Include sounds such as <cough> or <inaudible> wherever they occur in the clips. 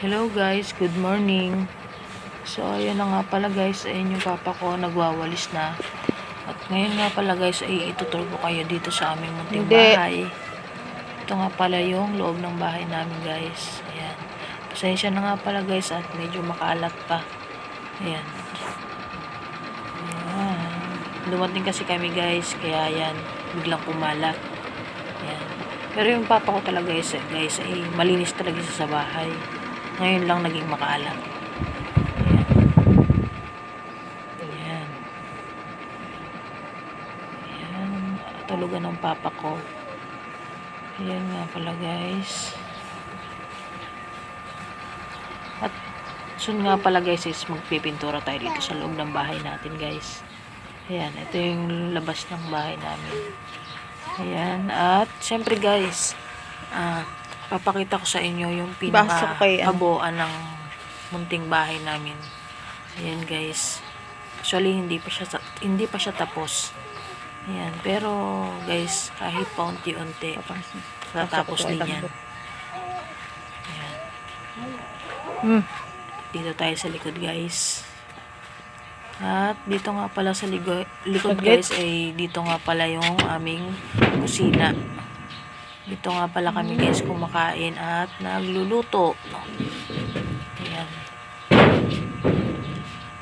Hello guys, good morning. So ayun na nga pala guys, ayun yung papa ko nagwawalis na. At ngayon nga pala guys ay itutur ko kayo dito sa aming munting Hindi. bahay. Ito nga pala yung loob ng bahay namin guys. Ayan. Pasensya na nga pala guys at medyo makalat pa. Ayan. Ayan. Dumating kasi kami guys, kaya yan, biglang kumalat. Ayan. Pero yung papa ko talaga guys, eh, guys ay malinis talaga siya sa bahay. Ngayon lang naging makaalat. Ayan. Ayan. Ayan. Tulugan ng papa ko. Ayan nga pala guys. At soon nga pala guys is magpipintura tayo dito sa loob ng bahay natin guys. Ayan. Ito yung labas ng bahay namin. Ayan. At syempre guys, ah, papakita ko sa inyo yung ano? kabuuan ng munting bahay namin. Ayan guys. Actually hindi pa siya hindi pa siya tapos. Ayan, pero guys, kahit paunti-unti, tatapos din yan. Ayan. Hmm. Dito tayo sa likod guys. At dito nga pala sa ligo, likod guys ay dito nga pala yung aming kusina. Dito nga pala kami guys kumakain at nagluluto. Ayan.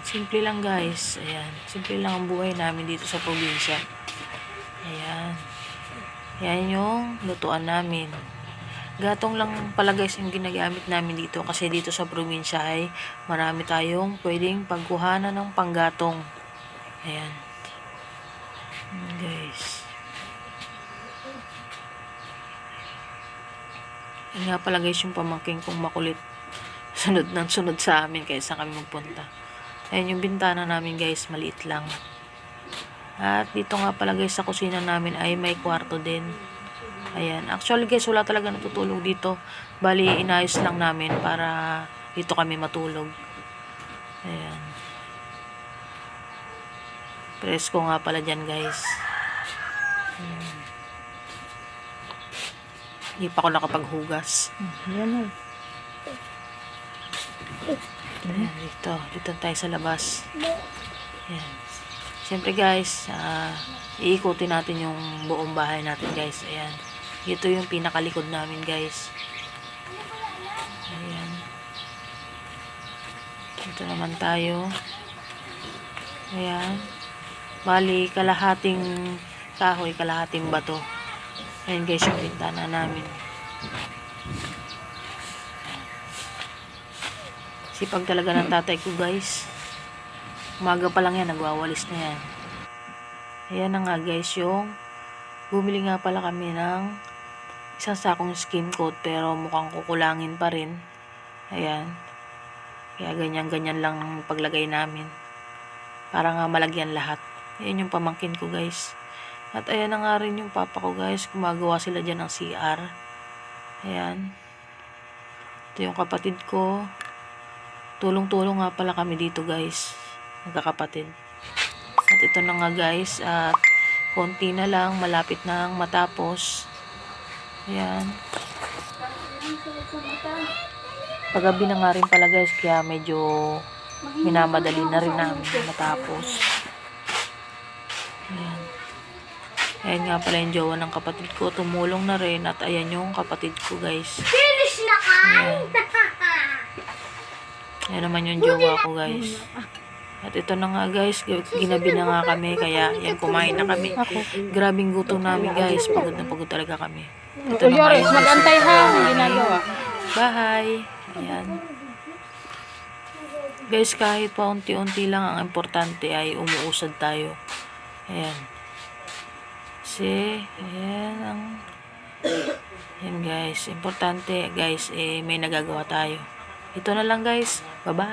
Simple lang guys. Ayan. Simple lang ang buhay namin dito sa probinsya. Ayan. Ayan yung lutuan namin. Gatong lang pala guys yung ginagamit namin dito kasi dito sa probinsya ay marami tayong pwedeng pagkuhanan ng panggatong. Ayan. Guys. Ayan nga pala guys yung pamangking kong makulit. <laughs> Sunod ng sunod sa amin kaya saan kami magpunta. Ayan yung bintana namin guys, maliit lang. At dito nga pala guys sa kusina namin ay may kwarto din. Ayan. Actually guys, wala talaga natutulog dito. Bali, inayos lang namin para dito kami matulog. Ayan. Presko nga pala dyan guys. Ayan. Hindi pa ako nakapaghugas. Yan o. Ayan, dito. Dito tayo sa labas. Ayan. Siyempre guys, ah, iikutin natin yung buong bahay natin guys. Ayan. Ito yung pinakalikod namin guys. Ayan. Dito naman tayo. Ayan. Bali, kalahating kahoy, kalahating bato. Ayan guys, yung bintana namin. Sipag talaga ng tatay ko guys. Umaga pa lang yan, nagwawalis na yan. Ayan na nga guys, yung bumili nga pala kami ng isang sakong skim coat pero mukhang kukulangin pa rin. Ayan. Kaya ganyan-ganyan lang ang paglagay namin. Para nga malagyan lahat. Ayan yung pamangkin ko guys. At ayan na nga rin yung papa ko guys. Gumagawa sila dyan ng CR. Ayan. Ito yung kapatid ko. Tulong-tulong nga pala kami dito guys. Magkakapatid. At ito na nga guys. At konti na lang. Malapit na matapos. Ayan. Paggabi na nga rin pala guys. Kaya medyo minamadali na rin namin matapos. Ayan. Ayan nga pala yung jowa ng kapatid ko. Tumulong na rin. At ayan yung kapatid ko guys. Finish na ka! Ayan. Ayan naman yung jowa ko guys. At ito na nga guys, ginabi na nga kami, kaya yan kumain na kami. Grabing gutom namin guys, pagod na pagod talaga kami. Ito na nga yung mag-antay ha. Ginagawa. bahay. Ayan. Guys, kahit pa unti-unti lang, ang importante ay umuusad tayo. Ayan. Kasi, ayan ang... Ayan guys, importante guys, eh, may nagagawa tayo. Ito na lang guys. Bye-bye.